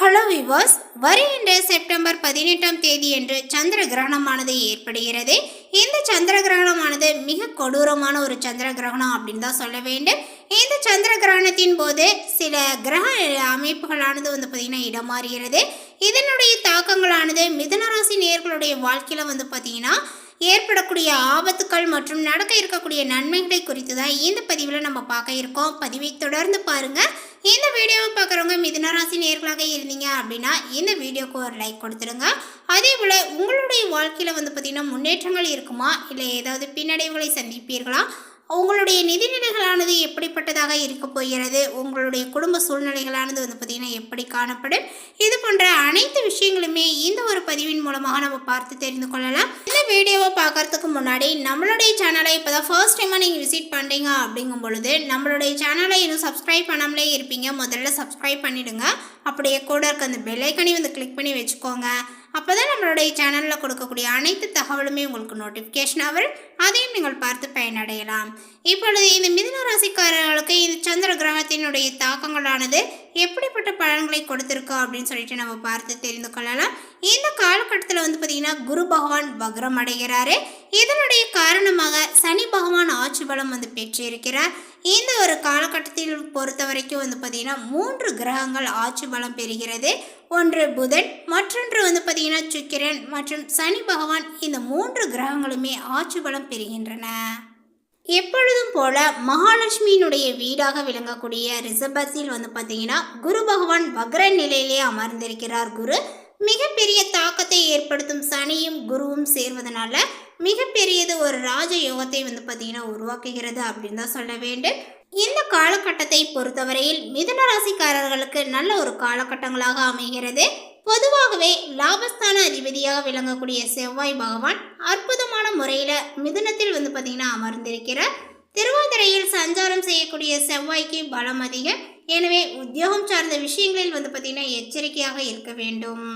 Hello விவாஸ் வருகின்ற September பதினெட்டாம் தேதி என்று சந்திர கிரகணமானது ஏற்படுகிறது. இந்த சந்திர கிரகணமானது மிக கொடூரமான ஒரு சந்திர கிரகணம் அப்படின்னு தான் சொல்ல வேண்டும். இந்த சந்திர கிரகணத்தின் போது சில கிரக அமைப்புகளானது வந்து பார்த்திங்கன்னா இடம் மாறுகிறது இதனுடைய தாக்கங்களானது மிதனராசி நேர்களுடைய வாழ்க்கையில் வந்து பார்த்திங்கன்னா ஏற்படக்கூடிய ஆபத்துக்கள் மற்றும் நடக்க இருக்கக்கூடிய நன்மைகளை குறித்து தான் இந்த பதிவில் நம்ம பார்க்க இருக்கோம். பதிவை தொடர்ந்து பாருங்கள் இந்த வீடியோவை பார்க்குறவங்க மிதுனராசி நேர்களாக இருந்தீங்க அப்படின்னா இந்த வீடியோக்கு ஒரு லைக் கொடுத்துருங்க அதே போல் உங்களுடைய வாழ்க்கையில் வந்து பார்த்திங்கன்னா முன்னேற்றங்கள் இருக்குமா? இல்லை ஏதாவது பின்னடைவுகளை சந்திப்பீர்களா? உங்களுடைய நிதிநிலைகளானது எப்படிப்பட்டதாக இருக்க போகிறது? உங்களுடைய குடும்ப சூழ்நிலைகளானது வந்து பார்த்திங்கன்னா எப்படி காணப்படும்? இது போன்ற அனைத்து விஷயங்களுமே இந்த ஒரு பதிவின் மூலமாக நம்ம பார்த்து தெரிந்து கொள்ளலாம். இந்த வீடியோவை பார்க்கறதுக்கு முன்னாடி நம்மளுடைய சேனலை இப்போ தான் ஃபர்ஸ்ட் டைமாக நீங்கள் விசிட் பண்ணுறீங்க அப்படிங்கும் பொழுது நம்மளுடைய சேனலை இன்னும் சப்ஸ்கிரைப் பண்ணாமலே இருப்பீங்க. முதல்ல சப்ஸ்கிரைப் பண்ணிவிடுங்க அப்படியே கூட இருக்க அந்த பெல்லைக்கனி வந்து கிளிக் பண்ணி வச்சுக்கோங்க. அப்போ தான் நம்மளுடைய சேனலில் கொடுக்கக்கூடிய அனைத்து தகவலுமே உங்களுக்கு நோட்டிஃபிகேஷன் வரும். அதையும் நீங்கள் பார்த்து பயனடையலாம். இப்பொழுது இந்த மிதுன ராசிக்காரர்களுக்கு இந்த சந்திர கிரகத்தினுடைய தாக்கங்களானது எப்படிப்பட்ட பலன்களை கொடுத்துருக்கோ அப்படின்னு சொல்லிட்டு நம்ம பார்த்து தெரிந்து கொள்ளலாம். இந்த காலகட்டத்தில் வந்து பார்த்திங்கன்னா குரு பகவான் வக்ரம் அடைகிறாரு. இதனுடைய காரணமாக சனி பகவான் ஆட்சி பலம் வந்து பெற்றிருக்கிறார். இந்த ஒரு காலகட்டத்தில் பொறுத்த வரைக்கும் வந்து பார்த்திங்கன்னா மூன்று கிரகங்கள் ஆட்சி பலம் பெறுகிறது. ஒன்று புதன் மற்றொன்று வந்து பார்த்திங்கன்னா சுக்கிரன் மற்றும் சனி பகவான். இந்த மூன்று கிரகங்களுமே ஆட்சி பலம் பெறுகின்றன. எப்பொழுதும் போல மகாலட்சுமியினுடைய வீடாக விளங்கக்கூடிய ரிஷபத்தில் வந்து பார்த்தீங்கன்னா குரு பகவான் வக்ர நிலையிலே அமர்ந்திருக்கிறார். குரு மிகப்பெரிய தாக்கத்தை ஏற்படுத்தும் சனியும் குருவும் சேர்வதனால மிகப்பெரியது ஒரு ராஜ யோகத்தை வந்து பார்த்தீங்கன்னா உருவாக்குகிறது அப்படின்னு தான் சொல்ல வேண்டும். இந்த காலகட்டத்தை பொறுத்தவரையில் மிதுன ராசிக்காரர்களுக்கு நல்ல ஒரு காலகட்டங்களாக அமைகிறது. பொதுவாகவே லாபஸ்தான அதிபதியாக விளங்கக்கூடிய செவ்வாய் பகவான் அற்புதமான முறையில் மிதுனத்தில் வந்து பார்த்திங்கன்னா அமர்ந்திருக்கிறார். திருவாதிரையில் சஞ்சாரம் செய்யக்கூடிய செவ்வாய்க்கு பலம் அதிகம். எனவே உத்தியோகம் சார்ந்த விஷயங்களில் வந்து பார்த்திங்கன்னா எச்சரிக்கையாக இருக்க வேண்டும்.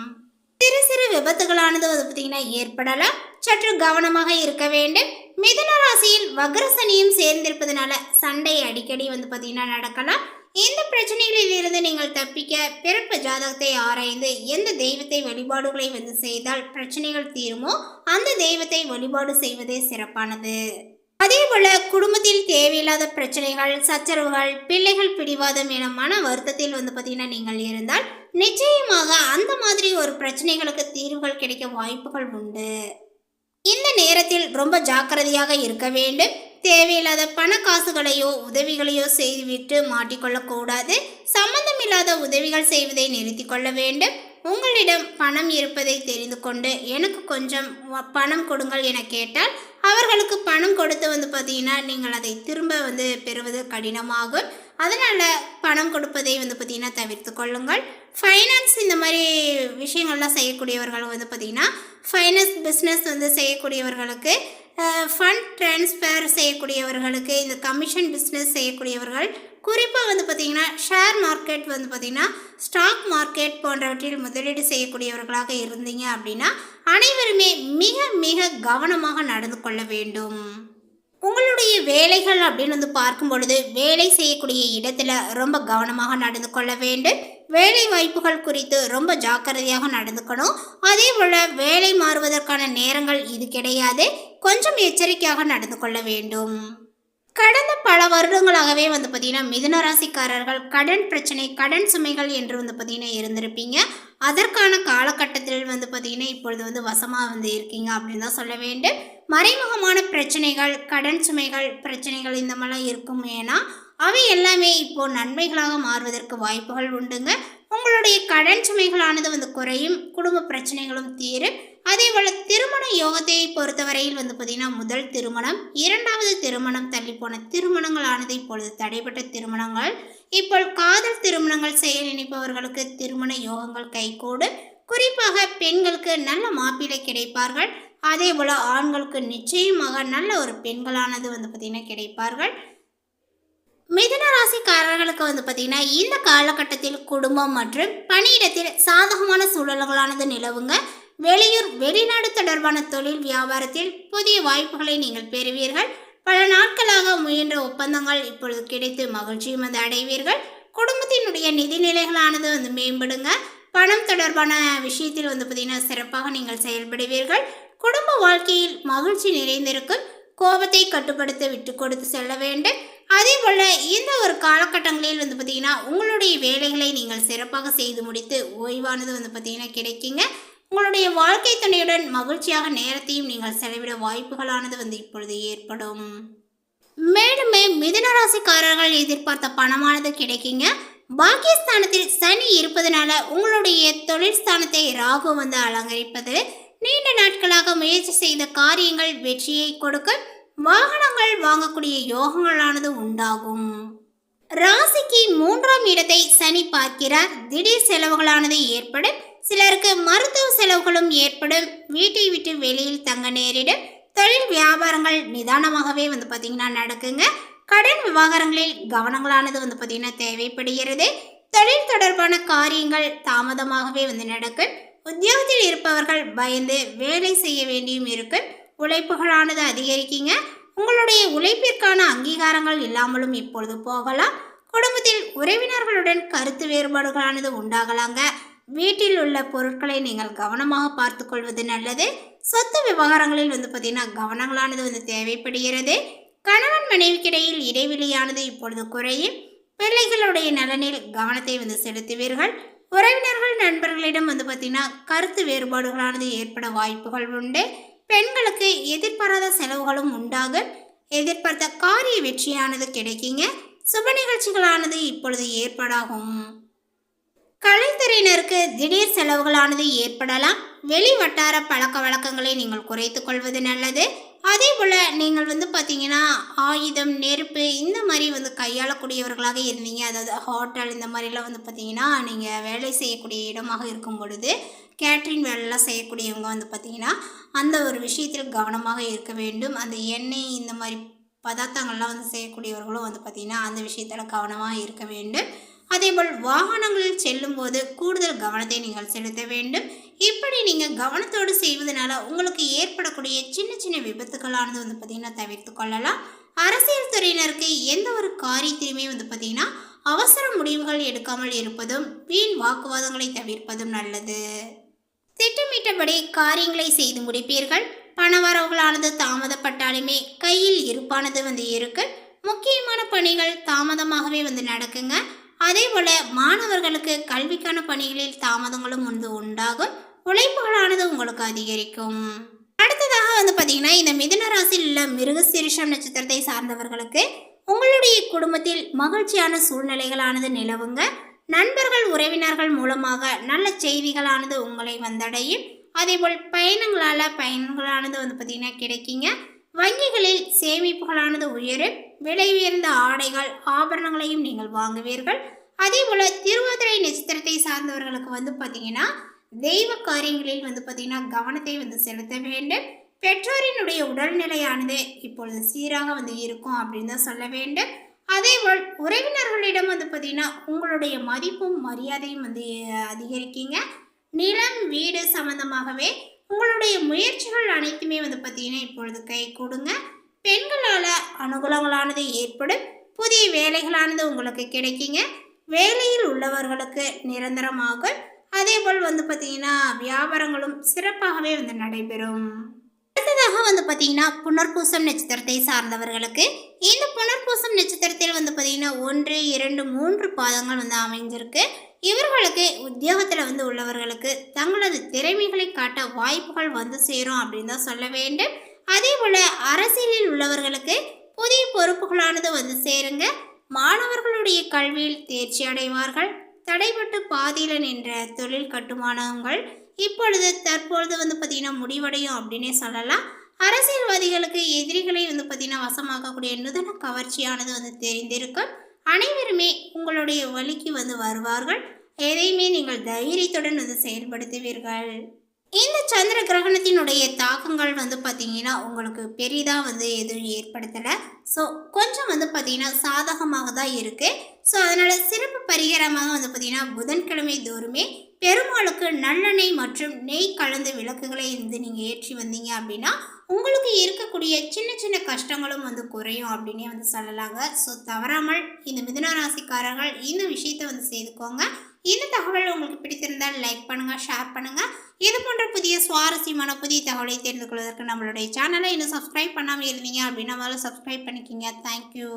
சிறு சிறு விபத்துகளானது வந்து பார்த்திங்கன்னா ஏற்படலாம். சற்று கவனமாக இருக்க வேண்டும். மிதுன ராசியில் வக்ரசனியும் சேர்ந்திருப்பதனால சண்டை அடிக்கடி வந்து பார்த்தீங்கன்னா நடக்கலாம். இந்த பிரச்சனைகளில் இருந்து நீங்கள் தப்பிக்க பிறப்பு ஜாதகத்தை ஆராய்ந்து எந்த தெய்வத்தை வழிபாடுகளை வந்து செய்தால் பிரச்சனைகள் தீருமோ அந்த தெய்வத்தை வழிபாடு செய்வதே சிறப்பானது. அதே போல குடும்பத்தில் தேவையில்லாத பிரச்சனைகள் சச்சரவுகள் பிள்ளைகள் பிடிவாதம் என மன வருத்தத்தில் வந்து பார்த்தீங்கன்னா நீங்கள் இருந்தால் நிச்சயமாக அந்த மாதிரி ஒரு பிரச்சனைகளுக்கு தீர்வுகள் கிடைக்க வாய்ப்புகள் உண்டு. இந்த நேரத்தில் ரொம்ப ஜாக்கிரதையாக இருக்க வேண்டும். தேவையில்லாத பண காசுகளையோ உதவிகளையோ செய்துவிட்டு மாட்டிக்கொள்ளக்கூடாது. சம்பந்தமில்லாத உதவிகள் செய்வதை நிறுத்தி கொள்ள வேண்டும். உங்களிடம் பணம் இருப்பதை தெரிந்து கொண்டு எனக்கு கொஞ்சம் பணம் கொடுங்கள் என கேட்டால் அவர்களுக்கு பணம் கொடுத்து வந்து பார்த்தீங்கன்னா நீங்கள் அதை திரும்ப வந்து பெறுவது கடினமாகும். அதனால் பணம் கொடுப்பதை வந்து பார்த்தீங்கன்னா தவிர்த்து கொள்ளுங்கள். ஃபைனான்ஸ் இந்த மாதிரி விஷயங்கள்லாம் செய்யக்கூடியவர்கள் வந்து பார்த்திங்கன்னா ஃபைனான்ஸ் பிஸ்னஸ் வந்து செய்யக்கூடியவர்களுக்கு ஃபண்ட் ட்ரான்ஸ்ஃபர் செய்யக்கூடியவர்களுக்கு இந்த கமிஷன் பிஸ்னஸ் செய்யக்கூடியவர்கள் குறிப்பாக வந்து பார்த்திங்கன்னா ஷேர் மார்க்கெட் வந்து பார்த்திங்கன்னா ஸ்டாக் மார்க்கெட் போன்றவற்றில் முதலீடு செய்யக்கூடியவர்களாக இருந்தீங்க அப்படின்னா அனைவருமே மிக மிக கவனமாக நடந்து கொள்ள வேண்டும். உங்களுடைய வேலைகள் அப்படின்னு வந்து பார்க்கும் பொழுது வேலை செய்யக்கூடிய இடத்துல ரொம்ப கவனமாக நடந்து கொள்ள வேண்டும். வேலை வாய்ப்புகள் குறித்து ரொம்ப ஜாக்கிரதையாக நடந்துக்கணும். அதே போல் வேலை மாறுவதற்கான நேரங்கள் இது கிடையாது. கொஞ்சம் எச்சரிக்கையாக நடந்து கொள்ள வேண்டும். கடந்த பல வருடங்களாகவே வந்து பார்த்தீங்கன்னா மிதுன ராசிக்காரர்கள் கடன் பிரச்சனை கடன் சுமைகள் என்று வந்து பார்த்தீங்கன்னா இருந்திருப்பீங்க. அதற்கான காலகட்டத்தில் வந்து பார்த்தீங்கன்னா இப்பொழுது வந்து வசமாக வந்து இருக்கீங்க அப்படின்னு தான் சொல்ல வேண்டும். மறைமுகமான பிரச்சனைகள் கடன் சுமைகள் பிரச்சனைகள் இந்த மாதிரிலாம் இருக்கும். ஏன்னா அவை எல்லாமே இப்போ நன்மைகளாக மாறுவதற்கு வாய்ப்புகள் உண்டுங்க. உங்களுடைய கடன் சுமைகளானது வந்து குறையும் குடும்ப பிரச்சனைகளும் தீரும். அதே போல் திருமண யோகத்தை பொறுத்தவரையில் வந்து பார்த்திங்கன்னா முதல் திருமணம் இரண்டாவது திருமணம் தள்ளி போன திருமணங்களானது இப்பொழுது தடைப்பட்ட திருமணங்கள். இப்போ காதல் திருமணங்கள் செய்ய நினைப்பவர்களுக்கு திருமண யோகங்கள் கைகூடு. குறிப்பாக பெண்களுக்கு நல்ல மாப்பிள்ளை கிடைப்பார்கள். அதே போல் ஆண்களுக்கு நிச்சயமாக நல்ல ஒரு பெண்களானது வந்து பார்த்திங்கன்னா கிடைப்பார்கள். மிதுன ராசிக்காரர்களுக்கு வந்து பார்த்திங்கன்னா இந்த காலகட்டத்தில் குடும்பம் மற்றும் பணியிடத்தில் சாதகமான சூழல்களானது நிலவுங்க. வெளியூர் வெளிநாடு தொடர்பான தொழில் வியாபாரத்தில் புதிய வாய்ப்புகளை நீங்கள் பெறுவீர்கள். பல நாட்களாக முயன்ற ஒப்பந்தங்கள் இப்பொழுது கிடைத்து மகிழ்ச்சியும் வந்து அடைவீர்கள். குடும்பத்தினுடைய நிதிநிலைகளானது வந்து மேம்படுங்க. பணம் தொடர்பான விஷயத்தில் வந்து பார்த்தீங்கன்னா சிறப்பாக நீங்கள் செயல்படுவீர்கள். குடும்ப வாழ்க்கையில் மகிழ்ச்சி நிறைந்திருக்கும். கோபத்தை கட்டுப்படுத்த விட்டு கொடுத்து செல்ல வேண்டும். அதே போல் இந்த ஒரு காலகட்டங்களில் வந்து பார்த்திங்கன்னா உங்களுடைய வேலைகளை நீங்கள் சிறப்பாக செய்து முடித்து ஓய்வானது வந்து பார்த்திங்கன்னா கிடைக்குங்க. உங்களுடைய வாழ்க்கை துணையுடன் மகிழ்ச்சியாக நேரத்தையும் நீங்கள் செலவிட வாய்ப்புகளானது வந்து இப்பொழுது ஏற்படும். மேலுமே மிதுன ராசிக்காரர்கள் எதிர்பார்த்த பணமானது கிடைக்குங்க. பாக்கியஸ்தானத்தில் சனி இருப்பதனால உங்களுடைய தொழில் ஸ்தானத்தை ராகு வந்து அலங்கரிப்பது. நீண்ட நாட்களாக முயற்சி செய்த காரியங்கள் வெற்றியை கொடுக்க வாகனங்கள் வாங்கக்கூடிய யோகங்களானது உண்டாகும். ராசிக்கு மூன்றாம் இடத்தை சனி பார்க்கிறார். திடீர் செலவுகளானது ஏற்படும். சிலருக்கு மருத்துவ செலவுகளும் ஏற்படும். வீட்டை விட்டு வெளியில் தங்க நேரிடும். தொழில் வியாபாரங்கள் நிதானமாகவே வந்து பார்த்திங்கன்னா நடக்குங்க. கடன் விவகாரங்களில் கவனங்களானது வந்து பார்த்திங்கன்னா தேவைப்படுகிறது. தொழில் தொடர்பான காரியங்கள் தாமதமாகவே வந்து நடக்கும். உத்தியோகத்தில் இருப்பவர்கள் பயந்து வேலை செய்ய வேண்டியும் இருக்கும். உழைப்புகளானது அதிகரிக்குங்க. உங்களுடைய உழைப்பிற்கான அங்கீகாரங்கள் இல்லாமலும் இப்பொழுது போகலாம். குடும்பத்தில் உறவினர்களுடன் கருத்து வேறுபாடுகளானது உண்டாகலாங்க. வீட்டில் உள்ள பொருட்களை நீங்கள் கவனமாக பார்த்து கொள்வது நல்லது. சொத்து விவகாரங்களில் வந்து பார்த்தீங்கன்னா கவனங்களானது வந்து தேவைப்படுகிறது. கணவன் மனைவிக்கிடையில் இடைவெளியானது இப்பொழுது குறையும். பிள்ளைகளுடைய நலனில் கவனத்தை வந்து செலுத்துவீர்கள். உறவினர்கள் நண்பர்களிடம் வந்து பார்த்தீங்கன்னா கருத்து வேறுபாடுகளானது ஏற்பட வாய்ப்புகள் உண்டு. பெண்களுக்கு எதிர்பாராத செலவுகளும் உண்டாகும் எதிர்பார்த்த காரிய வெற்றியானது கிடைக்குங்க. சுப நிகழ்ச்சிகளானது இப்பொழுது ஏற்படாகும். கலைத்துறையினருக்கு திடீர் செலவுகளானது ஏற்படலாம். வெளி வட்டார பழக்க வழக்கங்களை நீங்கள் குறைத்துக் கொள்வது நல்லது. அதே போல் நீங்கள் வந்து பார்த்தீங்கன்னா ஆயுதம் நெருப்பு இந்த மாதிரி வந்து கையாளக்கூடியவர்களாக இருந்தீங்க. அதாவது ஹோட்டல் இந்த மாதிரிலாம் வந்து பார்த்தீங்கன்னா நீங்கள் வேலை செய்யக்கூடிய இடமாக இருக்கும் பொழுது கேட்ரிங் வேலைலாம் செய்யக்கூடியவங்க வந்து பார்த்தீங்கன்னா அந்த ஒரு விஷயத்தில் கவனமாக இருக்க வேண்டும். அந்த எண்ணெய் இந்த மாதிரி பதார்த்தங்கள்லாம் வந்து செய்யக்கூடியவர்களும் வந்து பார்த்திங்கன்னா அந்த விஷயத்தில் கவனமாக இருக்க வேண்டும். அதேபோல் வாகனங்களில் செல்லும்போது கூடுதல் கவனத்தை நீங்கள் செலுத்த வேண்டும். இப்படி நீங்கள் கவனத்தோடு செய்வதனால உங்களுக்கு ஏற்படக்கூடிய சின்ன சின்ன விபத்துக்களானது வந்து பார்த்திங்கன்னா தவிர்த்து கொள்ளலாம். அரசியல் துறையினருக்கு எந்த ஒரு காரியத்திலுமே வந்து பார்த்திங்கன்னா அவசர முடிவுகள் எடுக்காமல் இருப்பதும் வீண் வாக்குவாதங்களை தவிர்ப்பதும் நல்லது. திட்டமிட்டபடி காரியங்களை செய்து முடிப்பீர்கள். பணவரவுகளானது தாமதப்பட்டாலுமே கையில் இருப்பானது வந்து இருக்கு. முக்கியமான பணிகள் தாமதமாகவே வந்து நடக்குங்க. அதே போல மாணவர்களுக்கு கல்விக்கான பணிகளில் தாமதங்களும் வந்து உண்டாகும். உழைப்புகளானது உங்களுக்கு அதிகரிக்கும். அடுத்ததாக வந்து பார்த்தீங்கன்னா இந்த மிதுன ராசியில் உள்ள மிருகசீரிஷம் நட்சத்திரத்தை சார்ந்தவர்களுக்கு உங்களுடைய குடும்பத்தில் மகிழ்ச்சியான சூழ்நிலைகளானது நிலவுங்க. நண்பர்கள் உறவினர்கள் மூலமாக நல்ல செய்திகளானது உங்களை வந்தடையும். அதேபோல் பயணங்களால் பயன்களானது வந்து பார்த்திங்கன்னா கிடைக்குங்க. வங்கிகளில் சேமிப்புகளானது உயரும். விலை உயர்ந்த ஆடைகள் ஆபரணங்களையும் நீங்கள் வாங்குவீர்கள். அதே போல் திருவாதிரை நட்சத்திரத்தை சார்ந்தவர்களுக்கு வந்து பார்த்தீங்கன்னா தெய்வ காரியங்களில் வந்து பார்த்தீங்கன்னா கவனத்தை வந்து செலுத்த வேண்டும். பெற்றோரினுடைய உடல்நிலையானது இப்பொழுது சீராக வந்து இருக்கும் அப்படின்னு தான் சொல்ல வேண்டும். அதேபோல் உறவினர்களிடம் வந்து பார்த்தீங்கன்னா உங்களுடைய மதிப்பும் மரியாதையும் வந்து அதிகரிக்கீங்க. நிலம் வீடு சம்பந்தமாகவே உங்களுடைய முயற்சிகள் அனைத்துமே வந்து பார்த்தீங்கன்னா இப்பொழுது கை கொடுங்க. பெண்களால் அனுகூலங்களானது ஏற்படும். புதிய வேலைகளானது உங்களுக்கு கிடைக்குங்க. வேலையில் உள்ளவர்களுக்கு நிரந்தரமாக அதேபோல் வந்து பார்த்தீங்கன்னா வியாபாரங்களும் சிறப்பாகவே வந்து நடைபெறும். அடுத்ததாக வந்து பார்த்தீங்கன்னா புனர்பூசம் நட்சத்திரத்தை சார்ந்தவர்களுக்கு. இந்த புனர்பூசம் நட்சத்திரத்தில் வந்து பார்த்தீங்கன்னா ஒன்று இரண்டு மூன்று பாதங்கள் வந்து அமைஞ்சிருக்கு. இவர்களுக்கு உத்தியோகத்தில் வந்து உள்ளவர்களுக்கு தங்களது திறமைகளை காட்ட வாய்ப்புகள் வந்து சேரும் அப்படின்னு தான் சொல்ல வேண்டும். அதே போல் அரசியலில் உள்ளவர்களுக்கு புதிய பொறுப்புகளானது வந்து சேருங்க. மாணவர்களுடைய கல்வியில் தேர்ச்சி அடைவார்கள். தடைபட்டு பாதியில் நின்ற தொழில் கட்டுமானங்கள் இப்பொழுது தற்பொழுது வந்து பார்த்திங்கன்னா முடிவடையும் அப்படின்னே சொல்லலாம். அரசியல்வாதிகளுக்கு எதிரிகளை வந்து பார்த்திங்கன்னா வசமாக்கக்கூடிய நுதன கவர்ச்சியானது வந்து தெரிந்திருக்கும். அனைவருமே உங்களுடைய வழிக்கு வந்து வருவார்கள். எதையுமே நீங்கள் தைரியத்துடன் வந்து செயல்படுத்துவீர்கள். இந்த சந்திர கிரகணத்தினுடைய தாக்கங்கள் வந்து பார்த்தீங்கன்னா உங்களுக்கு பெரிதாக வந்து எதுவும் ஏற்படுத்தலை. ஸோ கொஞ்சம் வந்து பார்த்தீங்கன்னா சாதகமாக தான் இருக்குது ஸோ அதனால் சிறப்பு பரிகாரமாக வந்து பார்த்தீங்கன்னா புதன்கிழமை தோறுமே பெருமாளுக்கு நல்லெண்ணெய் மற்றும் நெய் கலந்த விளக்குகளை வந்து நீங்கள் ஏற்றி வந்தீங்க அப்படின்னா உங்களுக்கு இருக்கக்கூடிய சின்ன சின்ன கஷ்டங்களும் வந்து குறையும் அப்படின்னே வந்து சொல்லலாங்க. ஸோ தவறாமல் இந்த மிதுன ராசிக்காரர்கள் இந்த விஷயத்தை வந்து செய்துக்கோங்க. இந்த தகவல் உங்களுக்கு பிடித்திருந்தால் லைக் பண்ணுங்கள் ஷேர் பண்ணுங்கள் இது போன்ற புதிய சுவாரஸ்யமான புதிய தகவலை தெரிந்து கொள்வதற்கு நம்மளுடைய சேனலை இன்னும் சப்ஸ்கிரைப் பண்ணாமல் இருந்தீங்க அப்படின்னா முதல்ல சப்ஸ்கிரைப் பண்ணிக்கிங்க. தேங்க்யூ